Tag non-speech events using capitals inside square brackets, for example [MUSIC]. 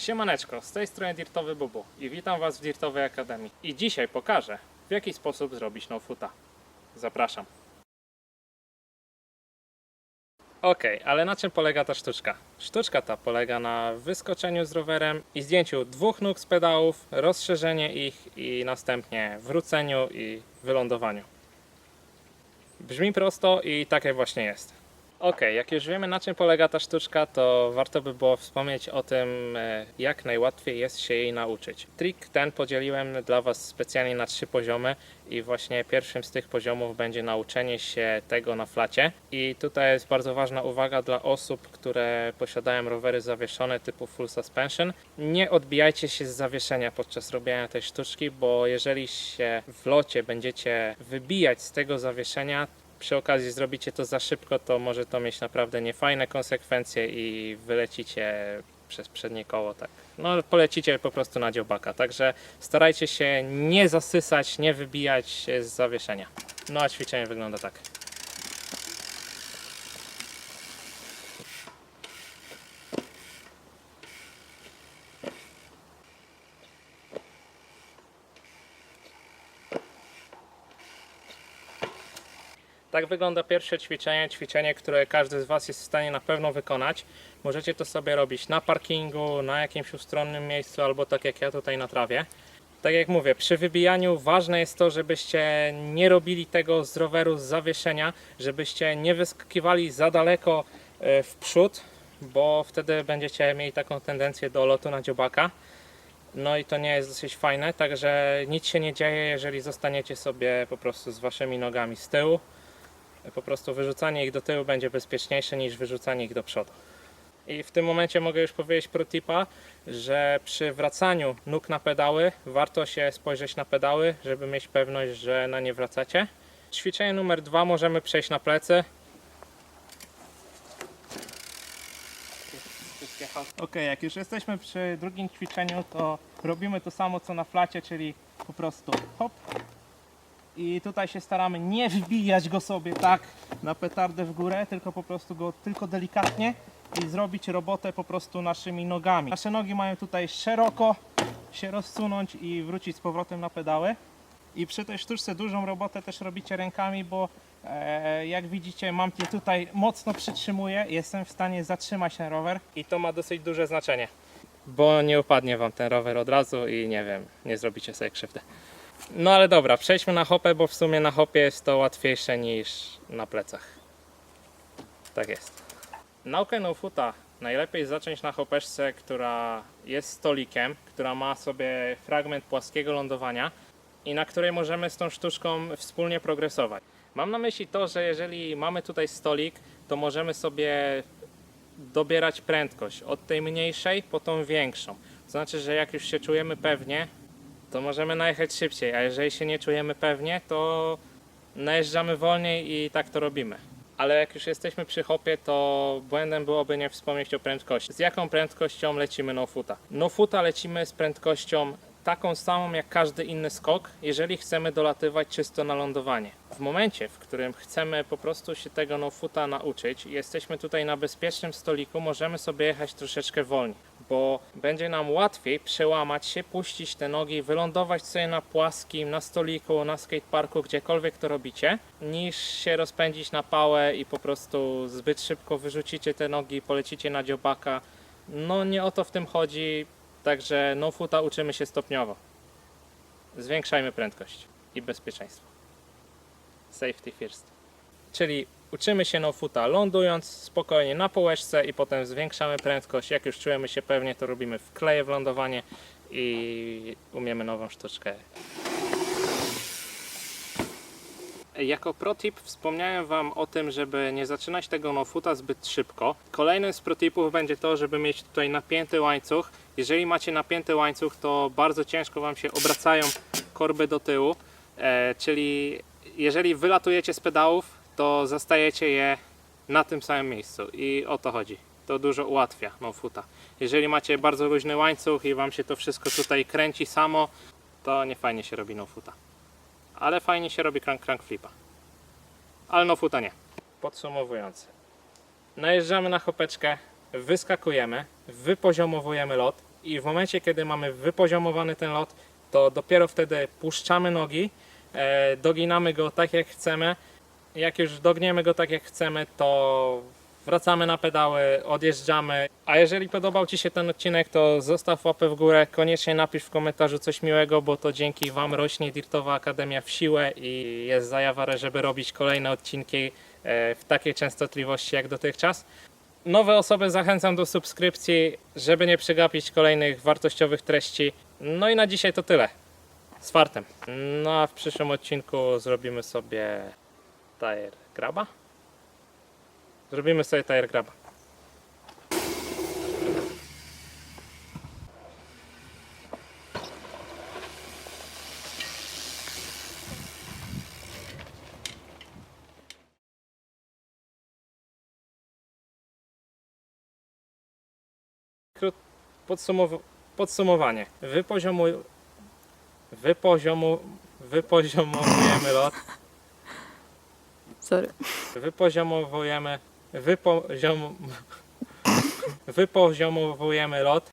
Siemaneczko, z tej strony Dirtowy Bubu i witam Was w Dirtowej Akademii. I dzisiaj pokażę, w jaki sposób zrobić no foota. Zapraszam. Okej, ale na czym polega ta sztuczka? Sztuczka ta polega na wyskoczeniu z rowerem i zdjęciu dwóch nóg z pedałów, rozszerzenie ich i następnie wróceniu i wylądowaniu. Brzmi prosto i takie właśnie jest. Okej, jak już wiemy na czym polega ta sztuczka, to warto by było wspomnieć o tym, e, jak najłatwiej jest się jej nauczyć. Trik ten podzieliłem dla Was specjalnie na trzy poziomy i właśnie pierwszym z tych poziomów będzie nauczenie się tego na flacie. I tutaj jest bardzo ważna uwaga dla osób, które posiadają rowery zawieszone typu full suspension. Nie odbijajcie się z zawieszenia podczas robienia tej sztuczki, bo jeżeli się w locie będziecie wybijać z tego zawieszenia, przy okazji zrobicie to za szybko, to może to mieć naprawdę niefajne konsekwencje i wylecicie przez przednie koło, tak. No polecicie po prostu na dziobaka, także starajcie się nie zasysać, nie wybijać z zawieszenia. No a ćwiczenie wygląda tak. Tak wygląda pierwsze ćwiczenie, ćwiczenie, które każdy z Was jest w stanie na pewno wykonać. Możecie to sobie robić na parkingu, na jakimś ustronnym miejscu, albo tak jak ja tutaj na trawie. Tak jak mówię, przy wybijaniu ważne jest to, żebyście nie robili tego z roweru z zawieszenia, żebyście nie wyskakiwali za daleko e, w przód, bo wtedy będziecie mieli taką tendencję do lotu na dziobaka. No i to nie jest dosyć fajne, także nic się nie dzieje, jeżeli zostaniecie sobie po prostu z waszymi nogami z tyłu po prostu wyrzucanie ich do tyłu będzie bezpieczniejsze niż wyrzucanie ich do przodu. I w tym momencie mogę już powiedzieć pro tipa, że przy wracaniu nóg na pedały warto się spojrzeć na pedały, żeby mieć pewność, że na nie wracacie. Ćwiczenie numer dwa możemy przejść na plecy. Ok, jak już jesteśmy przy drugim ćwiczeniu, to robimy to samo co na flacie, czyli po prostu hop, i tutaj się staramy nie wbijać go sobie tak na petardę w górę, tylko po prostu go tylko delikatnie i zrobić robotę po prostu naszymi nogami. Nasze nogi mają tutaj szeroko się rozsunąć i wrócić z powrotem na pedały. I przy tej sztuczce dużą robotę też robicie rękami, bo e, jak widzicie mam je tutaj mocno przytrzymuję, jestem w stanie zatrzymać ten rower i to ma dosyć duże znaczenie. Bo nie upadnie Wam ten rower od razu i nie wiem, nie zrobicie sobie krzywdy. No ale dobra, przejdźmy na hopę, bo w sumie na hopie jest to łatwiejsze niż na plecach. Tak jest. Naukę no foota najlepiej zacząć na hopeszce, która jest stolikiem, która ma sobie fragment płaskiego lądowania i na której możemy z tą sztuczką wspólnie progresować. Mam na myśli to, że jeżeli mamy tutaj stolik, to możemy sobie dobierać prędkość od tej mniejszej po tą większą. To znaczy, że jak już się czujemy pewnie, to możemy najechać szybciej, a jeżeli się nie czujemy pewnie, to najeżdżamy wolniej i tak to robimy. Ale jak już jesteśmy przy hopie, to błędem byłoby nie wspomnieć o prędkości. Z jaką prędkością lecimy no foota? No lecimy z prędkością taką samą jak każdy inny skok, jeżeli chcemy dolatywać czysto na lądowanie. W momencie, w którym chcemy po prostu się tego no nauczyć i jesteśmy tutaj na bezpiecznym stoliku, możemy sobie jechać troszeczkę wolniej bo będzie nam łatwiej przełamać się, puścić te nogi, wylądować sobie na płaskim, na stoliku, na skateparku, gdziekolwiek to robicie, niż się rozpędzić na pałę i po prostu zbyt szybko wyrzucicie te nogi polecicie na dziobaka. No nie o to w tym chodzi, także no foota uczymy się stopniowo. Zwiększajmy prędkość i bezpieczeństwo. Safety first. Czyli uczymy się no foota lądując spokojnie na połeczce i potem zwiększamy prędkość. Jak już czujemy się pewnie, to robimy wkleje w lądowanie i umiemy nową sztuczkę. Jako protip wspomniałem Wam o tym, żeby nie zaczynać tego no foota zbyt szybko. Kolejnym z protipów będzie to, żeby mieć tutaj napięty łańcuch. Jeżeli macie napięty łańcuch, to bardzo ciężko Wam się obracają korby do tyłu. E, czyli jeżeli wylatujecie z pedałów, to zastajecie je na tym samym miejscu i o to chodzi. To dużo ułatwia no foota. Jeżeli macie bardzo luźny łańcuch i Wam się to wszystko tutaj kręci samo, to nie fajnie się robi no foota. Ale fajnie się robi crank, crank flipa. Ale no foota nie. Podsumowując. Najeżdżamy na chopeczkę, wyskakujemy, wypoziomowujemy lot, i w momencie, kiedy mamy wypoziomowany ten lot, to dopiero wtedy puszczamy nogi, e, doginamy go tak jak chcemy. Jak już dogniemy go tak jak chcemy, to wracamy na pedały, odjeżdżamy. A jeżeli podobał Ci się ten odcinek, to zostaw łapę w górę. Koniecznie napisz w komentarzu coś miłego, bo to dzięki Wam rośnie Dirtowa Akademia w siłę i jest zajawarę, żeby robić kolejne odcinki e, w takiej częstotliwości jak dotychczas. Nowe osoby zachęcam do subskrypcji, żeby nie przegapić kolejnych wartościowych treści. No i na dzisiaj to tyle. Z fartem. No a w przyszłym odcinku zrobimy sobie tire graba. Zrobimy sobie tire graba. Podsumow- podsumowanie. Wypoziomuj... Wypoziomu... Wypoziomowujemy lot. Sorry. Wypoziomowujemy... Wypoziom... [LAUGHS] Wypoziomowujemy lot.